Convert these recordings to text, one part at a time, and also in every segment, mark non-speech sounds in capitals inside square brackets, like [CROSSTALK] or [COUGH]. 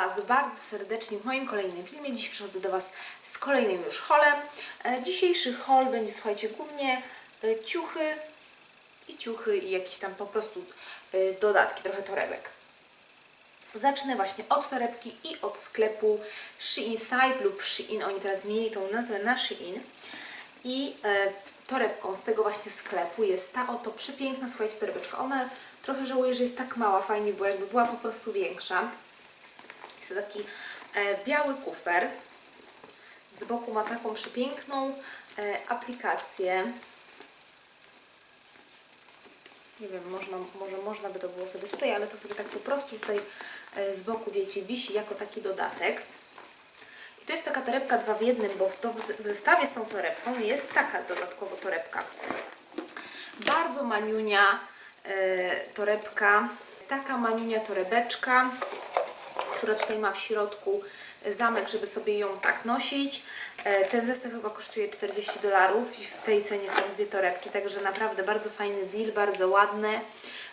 Was bardzo serdecznie w moim kolejnym filmie. Dziś przychodzę do Was z kolejnym już holem. E, Dzisiejszy hol będzie, słuchajcie, głównie e, ciuchy i ciuchy i jakieś tam po prostu e, dodatki, trochę torebek. Zacznę właśnie od torebki i od sklepu Shein Site lub Shein. Oni teraz zmienili tą nazwę na Shein. I torebką z tego właśnie sklepu jest ta oto przepiękna, słuchajcie, torebeczka. Ona trochę żałuję, że jest tak mała, fajnie było, jakby była po prostu większa. Jest taki e, biały kufer. Z boku ma taką przepiękną e, aplikację. Nie wiem, można, może można by to było sobie tutaj, ale to sobie tak po prostu tutaj e, z boku, wiecie, wisi jako taki dodatek. I to jest taka torebka dwa w jednym, bo w, to w zestawie z tą torebką jest taka dodatkowo torebka. Bardzo maniunia torebka, taka maniunia torebeczka, która tutaj ma w środku zamek, żeby sobie ją tak nosić. E, Ten zestaw chyba kosztuje 40 dolarów i w tej cenie są dwie torebki, także naprawdę bardzo fajny deal, bardzo ładne.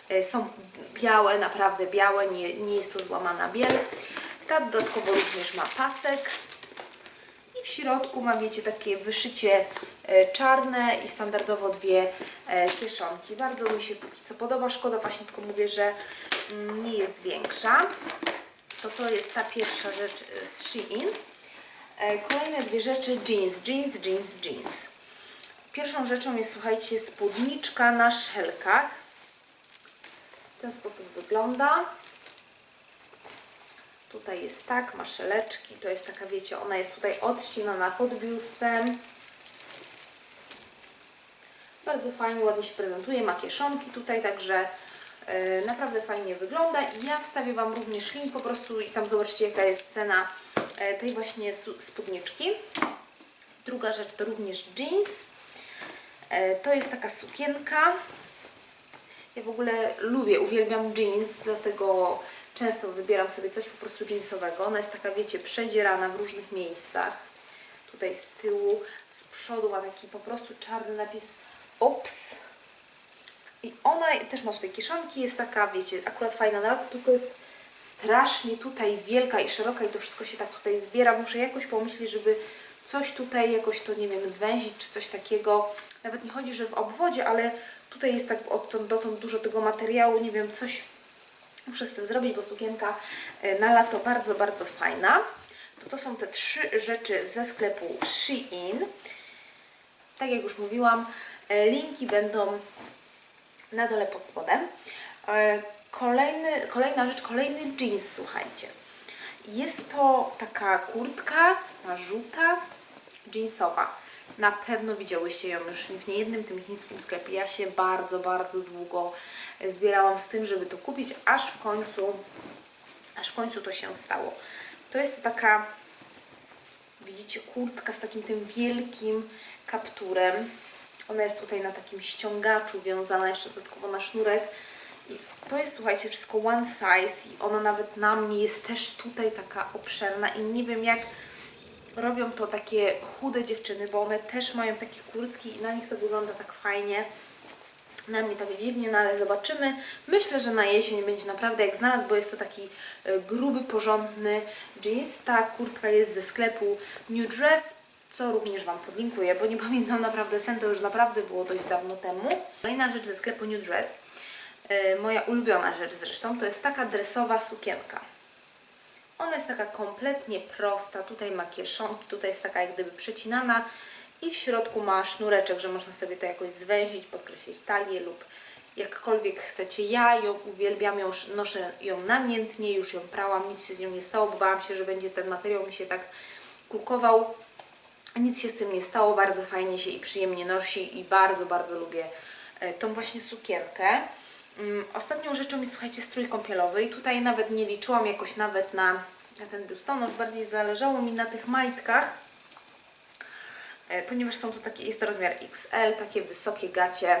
E, Są białe, naprawdę białe, nie, nie jest to złamana biel. Ta dodatkowo również ma pasek. I w środku ma, wiecie, takie wyszycie e, czarne i standardowo dwie e, kieszonki. Bardzo mi się póki co podoba. Szkoda właśnie tylko mówię, że mm, nie jest większa. To to jest ta pierwsza rzecz e, z Shein. E, Kolejne dwie rzeczy jeans, jeans, jeans, jeans. Pierwszą rzeczą jest, słuchajcie, spódniczka na szelkach. W ten sposób wygląda. Tutaj jest tak, ma szeleczki, to jest taka, wiecie, ona jest tutaj odścinona pod biustem. Bardzo fajnie, ładnie się prezentuje, ma kieszonki tutaj, także naprawdę fajnie wygląda. I ja wstawię Wam również link po prostu i tam zobaczcie jaka jest cena e, tej właśnie spódniczki. Druga rzecz to również jeans. E, to jest taka sukienka. Ja w ogóle lubię, uwielbiam jeans, dlatego często wybieram sobie coś po prostu jeansowego. Ona jest taka, wiecie, przedzierana w różnych miejscach. Tutaj z tyłu, z przodu ma taki po prostu czarny napis OPS. I ona też ma tutaj kieszonki, jest taka, wiecie, akurat fajna na lato, tylko jest strasznie tutaj wielka i szeroka i to wszystko się tak tutaj zbiera. Muszę jakoś pomyśleć, żeby coś tutaj jakoś to, nie wiem, zwęzić czy coś takiego. Nawet nie chodzi, że w obwodzie, ale tutaj jest tak odtąd dotąd dużo tego materiału, nie wiem, coś muszę z tym zrobić, bo sukienka e, na lato bardzo, bardzo fajna. To, to są te trzy rzeczy ze sklepu Shein. Tak jak już mówiłam, e, linki będą na dole pod spodem. E, Kolejny, kolejna rzecz, kolejny jeans, słuchajcie. Jest to taka kurtka narzuta jeansowa. Na pewno widziałyście ją już w niejednym tym chińskim sklepie. Ja się bardzo, bardzo długo e, zbierałam z tym, żeby to kupić, aż w końcu, aż w końcu to się stało. To jest taka, widzicie, kurtka z takim tym wielkim kapturem. Ona jest tutaj na takim ściągaczu wiązana jeszcze dodatkowo na sznurek. I to jest, słuchajcie, wszystko one size i ona nawet na mnie jest też tutaj taka obszerna i nie wiem jak robią to takie chude dziewczyny, bo one też mają takie kurtki i na nich to wygląda tak fajnie. Na mnie tak dziwnie, no ale zobaczymy. Myślę, że na jesień będzie naprawdę jak znalazł, bo jest to taki e, gruby, porządny jeans. Ta kurtka jest ze sklepu New Dress, co również Wam podlinkuję, bo nie [LAUGHS] pamiętam naprawdę sen, to już naprawdę było dość dawno temu. Kolejna rzecz ze sklepu New Dress, e, moja ulubiona rzecz zresztą, to jest taka dresowa sukienka. Ona jest taka kompletnie prosta. Tutaj ma kieszonki, tutaj jest taka jak gdyby przecinana i w środku ma sznureczek, że można sobie to jakoś zwęzić, podkreślić talię lub jakkolwiek chcecie. Ja ją uwielbiam, ją sz- noszę ją namiętnie, już ją prałam, nic się z nią nie stało, bo bałam się, że będzie ten materiał mi się tak kulkował. Nic się z tym nie stało, bardzo fajnie się i przyjemnie nosi i bardzo, bardzo lubię e, tą właśnie sukienkę. Mm, Ostatnią rzeczą jest, słuchajcie, strój kąpielowy i tutaj nawet nie liczyłam jakoś nawet na, na ten biustonosz, bardziej zależało mi na tych majtkach, e, ponieważ są to takie, jest to rozmiar XL, takie wysokie gacie,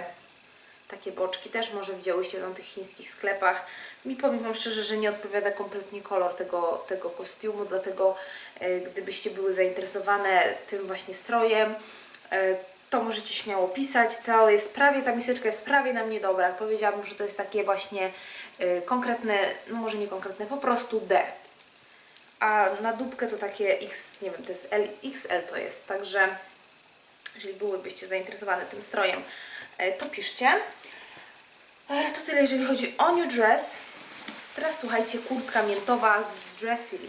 takie boczki, też może widziałyście w tych chińskich sklepach. Mi powiem Wam szczerze, że nie odpowiada kompletnie kolor tego, tego kostiumu, dlatego e, gdybyście były zainteresowane tym właśnie strojem, e, to możecie śmiało pisać. To jest prawie, ta miseczka jest prawie na mnie dobra. Powiedziałabym, że to jest takie właśnie e, konkretne, no może nie konkretne, po prostu D. a na dupkę to takie X, nie wiem, to jest L, XL to jest, także jeżeli byłybyście zainteresowane tym strojem, to piszcie. E, To tyle, jeżeli chodzi o New Dress. Teraz słuchajcie, kurtka miętowa z Dressily.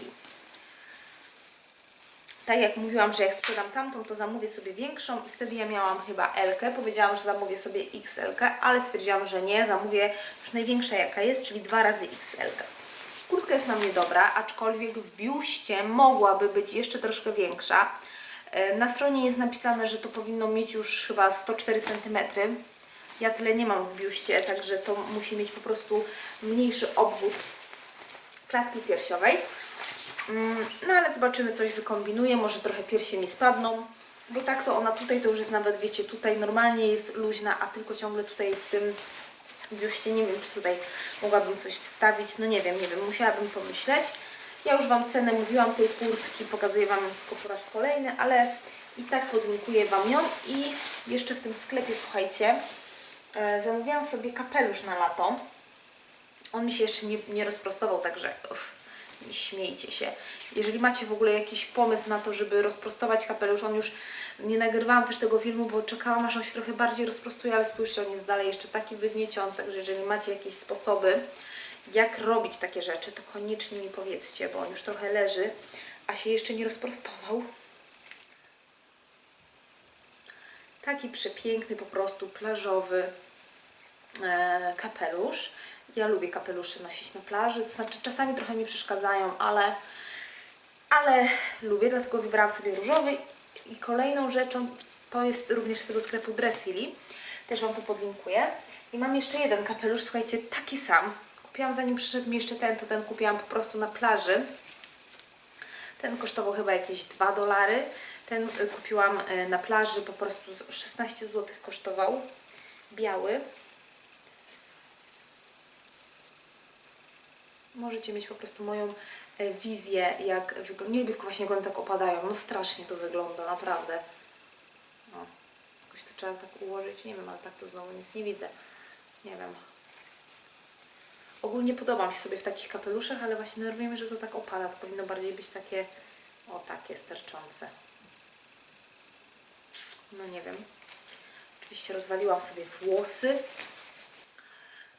Tak jak mówiłam, że jak sprzedam tamtą, to zamówię sobie większą i wtedy ja miałam chyba L. Powiedziałam, że zamówię sobie XL, ale stwierdziłam, że nie, zamówię już największa jaka jest, czyli dwa razy XL. Kurtka jest na mnie dobra, aczkolwiek w biuście mogłaby być jeszcze troszkę większa. E, Na stronie jest napisane, że to powinno mieć już chyba 104 cm. Ja tyle nie mam w biuście, także to musi mieć po prostu mniejszy obwód klatki piersiowej. Mm, No ale zobaczymy, coś wykombinuję, może trochę piersie mi spadną, bo tak to ona tutaj to już jest nawet, wiecie, tutaj normalnie jest luźna, a tylko ciągle tutaj w tym biuście, nie wiem, czy tutaj mogłabym coś wstawić, no nie wiem, nie wiem, musiałabym pomyśleć. Ja już Wam cenę mówiłam tej kurtki, pokazuję Wam tylko po raz kolejny, ale i tak podlinkuję Wam ją i jeszcze w tym sklepie, słuchajcie, e, zamówiłam sobie kapelusz na lato. On mi się jeszcze nie, nie rozprostował, także uff, nie śmiejcie się. Jeżeli macie w ogóle jakiś pomysł na to, żeby rozprostować kapelusz, on już nie nagrywałam też tego filmu, bo czekałam aż on się trochę bardziej rozprostuje, ale spójrzcie, on jest dalej jeszcze taki wygnieciony, także jeżeli macie jakieś sposoby, jak robić takie rzeczy, to koniecznie mi powiedzcie, bo on już trochę leży, a się jeszcze nie rozprostował. Taki przepiękny, po prostu plażowy e, kapelusz. Ja lubię kapelusze nosić na plaży, to znaczy czasami trochę mi przeszkadzają, ale, ale lubię, dlatego wybrałam sobie różowy. I kolejną rzeczą to jest również z tego sklepu Dressily. Też Wam to podlinkuję. I mam jeszcze jeden kapelusz, słuchajcie, taki sam. Kupiłam zanim przyszedł mi jeszcze ten, to ten kupiłam po prostu na plaży. Ten kosztował chyba jakieś 2 dolary. Ten y, kupiłam y, na plaży, po prostu z- 16 zł kosztował. Biały. Możecie mieć po prostu moją e, wizję, jak wygląda. Nie lubię tylko właśnie, jak one tak opadają. No strasznie to wygląda, naprawdę. No. Jakoś to trzeba tak ułożyć. Nie wiem, ale tak to znowu nic nie widzę. Nie wiem. Ogólnie podobam się sobie w takich kapeluszach, ale właśnie nerwuje mnie, że to tak opada. To powinno bardziej być takie, o takie sterczące. No nie wiem. Oczywiście rozwaliłam sobie włosy.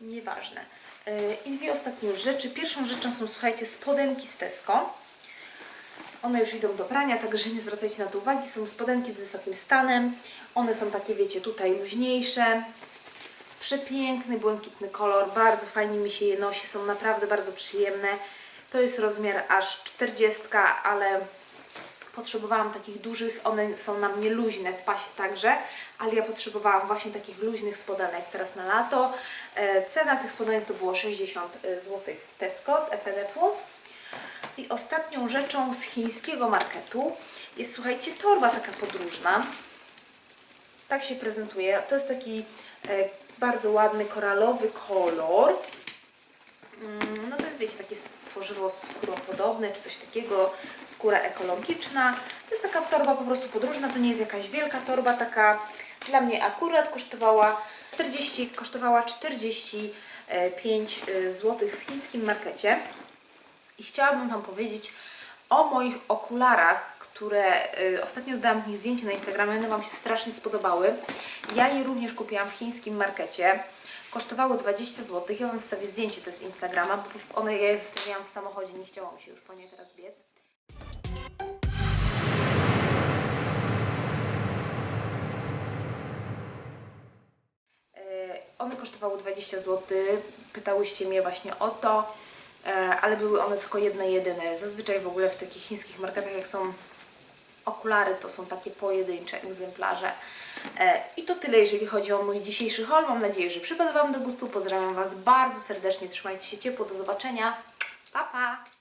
Nieważne. Yy, I dwie ostatnie rzeczy. Pierwszą rzeczą są, słuchajcie, spodenki z Tesco. One już idą do prania, także nie zwracajcie na to uwagi. Są spodenki z wysokim stanem. One są takie, wiecie, tutaj luźniejsze. Przepiękny, błękitny kolor. Bardzo fajnie mi się je nosi. Są naprawdę bardzo przyjemne. To jest rozmiar aż 40, ale potrzebowałam takich dużych, one są na mnie luźne w pasie także, ale ja potrzebowałam właśnie takich luźnych spodenek teraz na lato. E, cena tych spodenek to było 60 zł w Tesco z FNF-u. I ostatnią rzeczą z chińskiego marketu jest, słuchajcie, torba taka podróżna. Tak się prezentuje. To jest taki e, bardzo ładny koralowy kolor. Mm, No to jest, wiecie, takie tworzywo skóropodobne, czy coś takiego, skóra ekologiczna. To jest taka torba po prostu podróżna, to nie jest jakaś wielka torba, taka dla mnie akurat kosztowała 40, kosztowała 45 zł w chińskim markecie. I chciałabym Wam powiedzieć o moich okularach, które y, ostatnio dałam w nich zdjęcie na Instagramie, one Wam się strasznie spodobały. Ja je również kupiłam w chińskim markecie. Kosztowały 20 zł. Ja Wam wstawię zdjęcie to z Instagrama, bo one ja je zostawiałam w samochodzie, nie chciało mi się już po nie teraz biec. E, One kosztowały 20 zł. Pytałyście mnie właśnie o to, e, ale były one tylko jedne jedyne. Zazwyczaj w ogóle w takich chińskich marketach, jak są okulary, to są takie pojedyncze egzemplarze. E, I to tyle, jeżeli chodzi o mój dzisiejszy haul. Mam nadzieję, że przypadł Wam do gustu. Pozdrawiam Was bardzo serdecznie. Trzymajcie się ciepło. Do zobaczenia. Pa, pa!